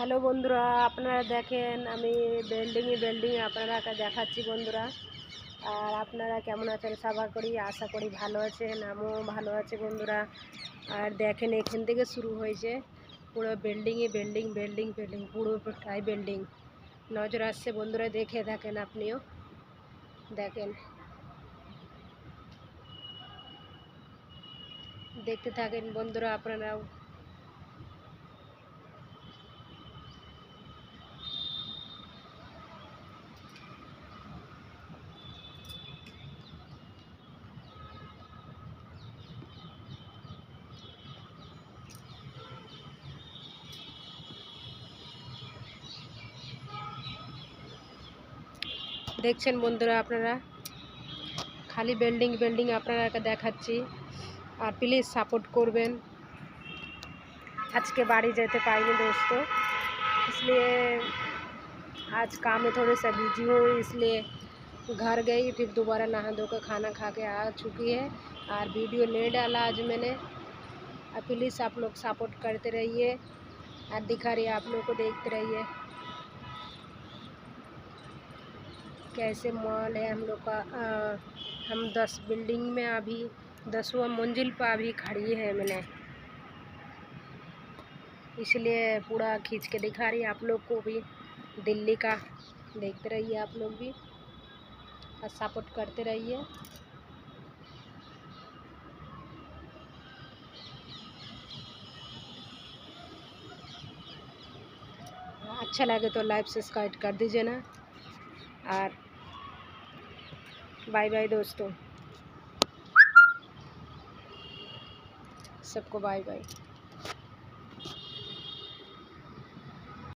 Hello বন্ধুরা, আপনারা দেখেন আমি বিল্ডিংয়ে বিল্ডিংয়ে আপনারাকে দেখাচ্ছি বন্ধুরা। আর আপনারা কেমন আছেন? সাবা করি, আশা করি ভালো আছেন, আমিও ভালো আছি বন্ধুরা। আর দেখেন এখান থেকে শুরু হয়েছে পুরো বিল্ডিংয়ে বিল্ডিং বিল্ডিং বিল্ডিং পুরোটাই বিল্ডিং নজর আসছে বন্ধুরা, দেখে থাকেন আপনিও। দেখেন। দেখতে থাকেন বন্ধুরা, আপনারাও। দেখছেন বন্ধুরা আপনারা খালি বিল্ডিং বিল্ডিং আপনারাকে দেখাচ্ছি আর প্লিজ সাপোর্ট করবেন আজকে बाड़ी যেতে पाएंगे दोस्तों इसलिए आज काम में थोड़े सा बिजी हूँ इसलिए घर गई फिर दोबारा नहा धो कर खाना खा के आ चुकी है और वीडियो नहीं डाला आज मैंने और प्लीज़ आप लोग सपोर्ट करते रहिए और दिखा रही आप लोग को देखते रहिए कैसे मॉल है, हम लोग का हम दस बिल्डिंग में अभी, दसवा मंजिल पर अभी खड़ी है मैंने। इसलिए पूरा खींच के दिखा रही है आप लोग को भी, दिल्ली का, देखते रहिए आप लोग भी, और सपोर्ट करते रहिए। अच्छा लगे तो लाइव सब्सक्राइब कर दीजिए ना। और बाय बाय दोस्तों। सबको बाय बाय।